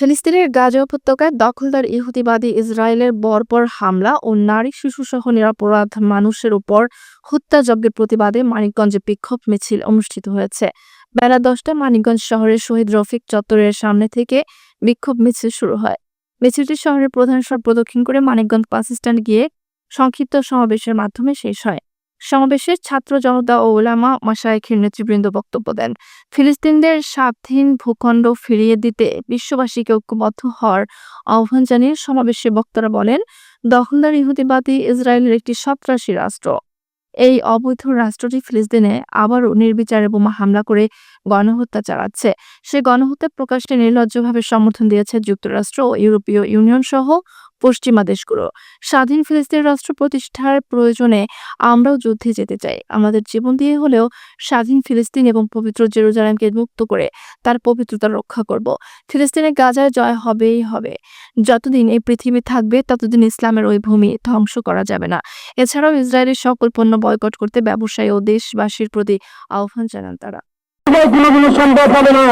ফিলিস্তিনের গাজা উপত্যকায় দখলদার ইহুদিবাদী ইসরায়েলের বর্বর হামলা ও নারী শিশুসহ নিরাপরাধ মানুষের উপর হত্যাযজ্ঞের প্রতিবাদে মানিকগঞ্জে বিক্ষোভ মিছিল অনুষ্ঠিত হয়েছে। বেলা দশটায় মানিকগঞ্জ শহরের শহীদ রফিক চত্বরের সামনে থেকে বিক্ষোভ মিছিল শুরু হয়। মিছিলটি শহরের প্রধান সড়ক প্রদক্ষিণ করে মানিকগঞ্জ বাস স্ট্যান্ড গিয়ে সংক্ষিপ্ত সমাবেশের মাধ্যমে শেষ হয়। সমাবেশে ছাত্র জনতা ও ওলামা মাসায়েখের নেতৃবৃন্দ বক্তব্য দেন। ফিলিস্তিনদের স্বাধীন ভূখণ্ড ফিরিয়ে দিতে বিশ্ববাসীকে ঐক্যবদ্ধ হওয়ার আহ্বান জানিয়ে সমাবেশে বক্তারা বলেন, দখলদার ইহুদিবাদী ইসরায়েলের একটি সন্ত্রাসী রাষ্ট্র। এই অবৈধ রাষ্ট্রটি ফিলিস্তিনে আবারও নির্বিচারে বোমা হামলা করে গণহত্যা চালাচ্ছে। সে গণহত্যা প্রকাশ্যে নির্লজ্জভাবে সমর্থন দিয়েছে যুক্তরাষ্ট্র ও ইউরোপীয় ইউনিয়ন সহ পশ্চিমা দেশগুলো। স্বাধীন ফিলিস্তিন রাষ্ট্র প্রতিষ্ঠার প্রয়োজনে আমরাও যুদ্ধে যেতে চাই। আমাদের জীবন দিয়ে হলেও স্বাধীন ফিলিস্তিন এবং পবিত্র জেরুজালেমকে মুক্ত করে তার পবিত্রতা রক্ষা করব। ফিলিস্তিনের গাজায় জয় হবেই হবে। যতদিন এই পৃথিবী থাকবে, ততদিন ইসলামের ওই ভূমি ধ্বংস করা যাবে না। এছাড়াও ইসরায়েলের সকল পণ্য বয়কট করতে ব্যবসায়ী ও দেশবাসীর প্রতি আহ্বান জানান তারা। কোনোদিন সম্ভব হবে না।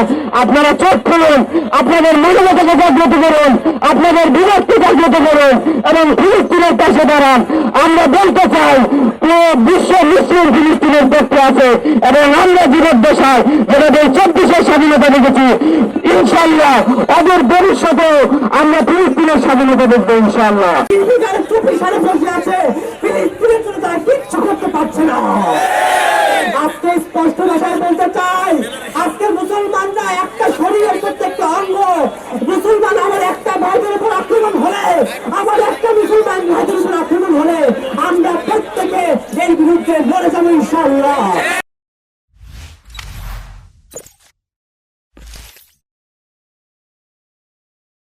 আপনারা চোখ খুলুন আপনাদের মানবতাকে জাগ্রত করুন, আপনাদের বিভক্তি জাগ্রত করুন এবং ফিলিস্তিনের পাশে দাঁড়ান। আমরা বলতে চাই, পুরো বিশ্ব মুসলিম ফিলিস্তিনের পক্ষে আছে এবং আমরা জীবদ্দশায় যেভাবে চব্বিশের স্বাধীনতা দেখেছি ইনশাল্লাহ ওদের ভবিষ্যতেও আমরা ফিলিস্তিনের স্বাধীনতা দেখব ইনশাল্লাহ আজকে স্পষ্ট ভাষায় বলতে চাই, আজকে মুসলমানরা একটা শরীরের প্রত্যেকটা অঙ্গ, মুসলমান আমার একটা ভাইদের উপর আক্রমণ হলে আমার একটা মুসলমান ভাইদের উপর আক্রমণ হলে, আমরা প্রত্যেকে এর বিরুদ্ধে লড়ে যাব ইনশাল্লাহ